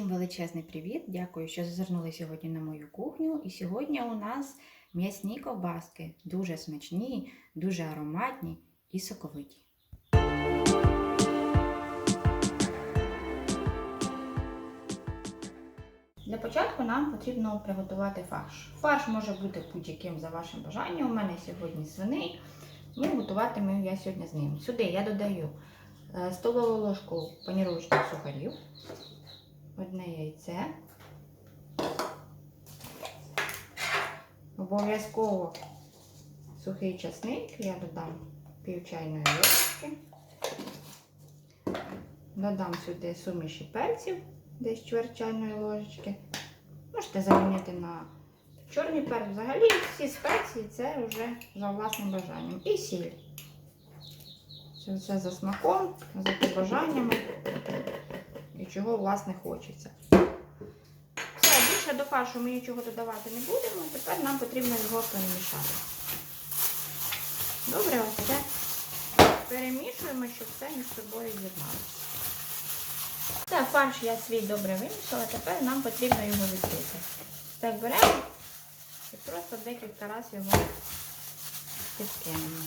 Всім величезний привіт! Дякую, що зазирнули сьогодні на мою кухню. І сьогодні у нас м'ясні ковбаски. Дуже смачні, дуже ароматні і соковиті. Для початку нам потрібно приготувати фарш. Фарш може бути будь-яким за вашим бажанням. У мене сьогодні свиний. І готуватиму я сьогодні з ним. Сюди я додаю е, столову ложку паніровочних сухарів, одне яйце. Обов'язково сухий часник я додам пів чайної ложки. Додам сюди суміші перців, десь чверть чайної ложечки. Можете замінити на чорний перець. Взагалі всі спеції це вже за власним бажанням. І сіль. Це все за смаком, за побажаннями і чого власне хочеться. Все, більше до фаршу ми нічого додавати не будемо. Тепер нам потрібно його перемішати. Добре, ось це перемішуємо, щоб все між собою з'єдналося. Так, фарш я свій добре вимішала, тепер нам потрібно його відкрити. Так, беремо і просто декілька разів його підкинемо.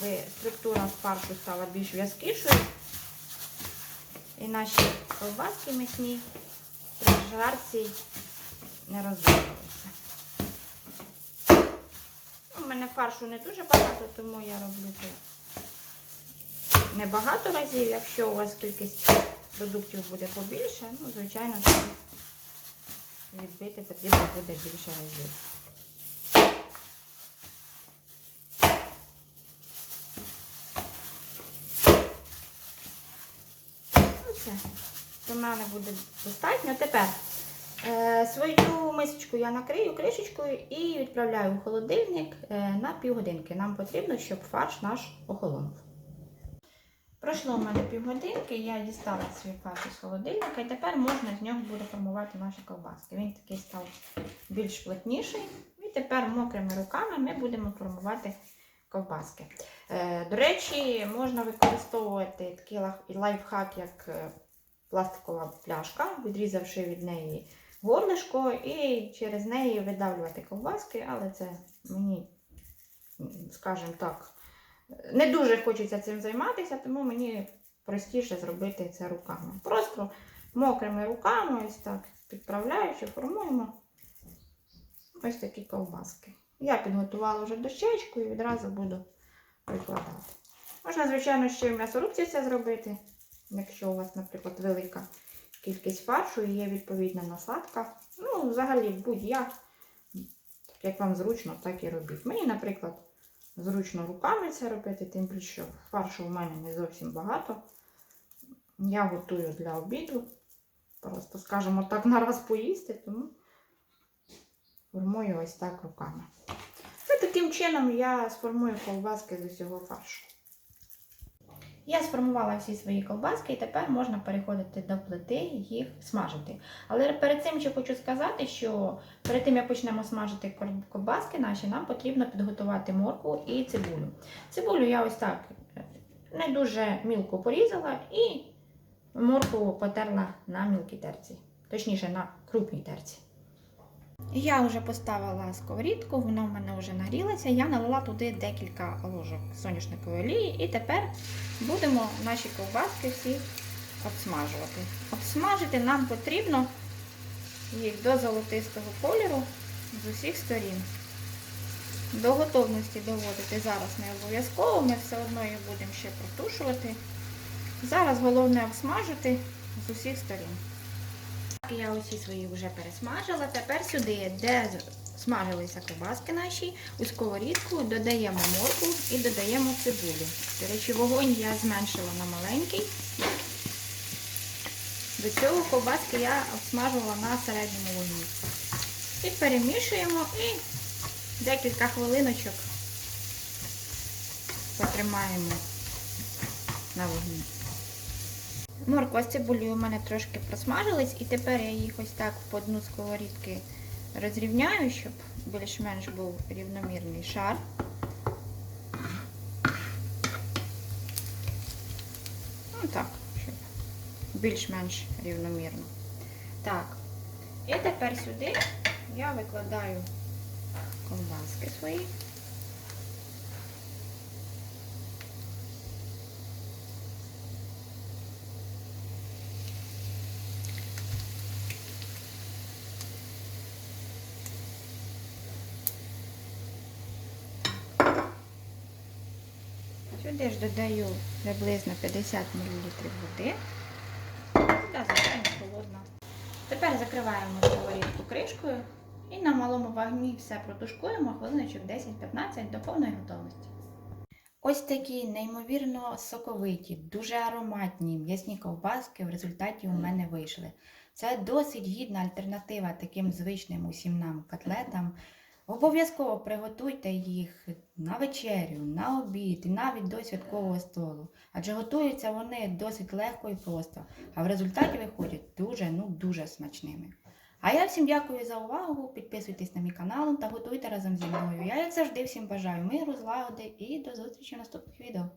Аби структура фаршу стала більш в'язкішою. І наші ковбаски м'ясні при жарці не розвалилися. У мене фаршу не дуже багато, тому я роблю це небагато разів. Якщо у вас кількість продуктів буде побільше, ну, звичайно, відбити потрібно буде більше разів. Все. До мене буде достатньо. Тепер е, свою мисочку я накрию кришечкою і відправляю в холодильник е, на півгодинки. Нам потрібно, щоб фарш наш охолонув. Пройшло в мене півгодинки, я дістала свій фарш із холодильника і тепер можна з нього буде формувати наші ковбаски. Він такий став більш плотніший. І тепер мокрими руками ми будемо формувати ковбаски. Е, до речі, можна використовувати такий лайфхак, як е, пластикова пляшка, відрізавши від неї горлишко і через неї видавлювати ковбаски, але це мені, скажімо так, не дуже хочеться цим займатися, тому мені простіше зробити це руками. Просто мокрими руками, ось так підправляючи, формуємо ось такі ковбаски. Я підготувала вже дощечку і відразу буду викладати. Можна, звичайно, ще в м'ясорубці це зробити, якщо у вас, наприклад, велика кількість фаршу і є відповідна насадка. Ну, взагалі, будь-як, як вам зручно, так і робіть. Мені, наприклад, зручно руками це робити, тим більше фаршу у мене не зовсім багато. Я готую для обіду. Просто, скажімо так, на раз поїсти, тому формую ось так руками. І таким чином я сформую ковбаски з усього фаршу. Я сформувала всі свої ковбаски і тепер можна переходити до плити їх смажити. Але перед цим ще хочу сказати, що перед тим як почнемо смажити ковбаски наші, нам потрібно підготувати моркву і цибулю. Цибулю я ось так е, не дуже мілко порізала і моркву потерла на мілкій терці, точніше на крупній терці. Я вже поставила сковорідку, вона в мене вже нагрілася. Я налила туди декілька ложок соняшникової олії і тепер будемо наші ковбаски всі обсмажувати. Обсмажити нам потрібно їх до золотистого кольору з усіх сторін. До готовності доводити зараз не обов'язково, ми все одно їх будемо ще протушувати. Зараз головне обсмажити з усіх сторін. Я усі свої вже пересмажила. Тепер сюди, де смажилися ковбаски наші, у сковорідку додаємо моркву і додаємо цибулю. До речі, вогонь я зменшила на маленький. До цього ковбаски я обсмажувала на середньому вогні. І перемішуємо і декілька хвилиночок потримаємо на вогні. Морква з цибулею у мене трошки просмажились, і тепер я їх ось так по дну сковорідки розрівняю, щоб більш-менш був рівномірний шар. Ну так, щоб більш-менш рівномірно. Так. І тепер сюди я викладаю ковбаски свої. Сюди ж додаю приблизно 50 мл води. Вода, звичайно, холодна. Тепер закриваємо сковорідку кришкою і на малому вогні все протушкуємо хвилиночок 10-15 до повної готовності. Ось такі неймовірно соковиті, дуже ароматні м'ясні ковбаски в результаті у мене вийшли. Це досить гідна альтернатива таким звичним усім нам котлетам. Обов'язково приготуйте їх на вечерю, на обід і навіть до святкового столу. Адже готуються вони досить легко і просто, а в результаті виходять дуже, ну дуже смачними. А я всім дякую за увагу. Підписуйтесь на мій канал та готуйте разом зі мною. Я, як завжди, всім бажаю миру, злагоди і до зустрічі в наступних відео.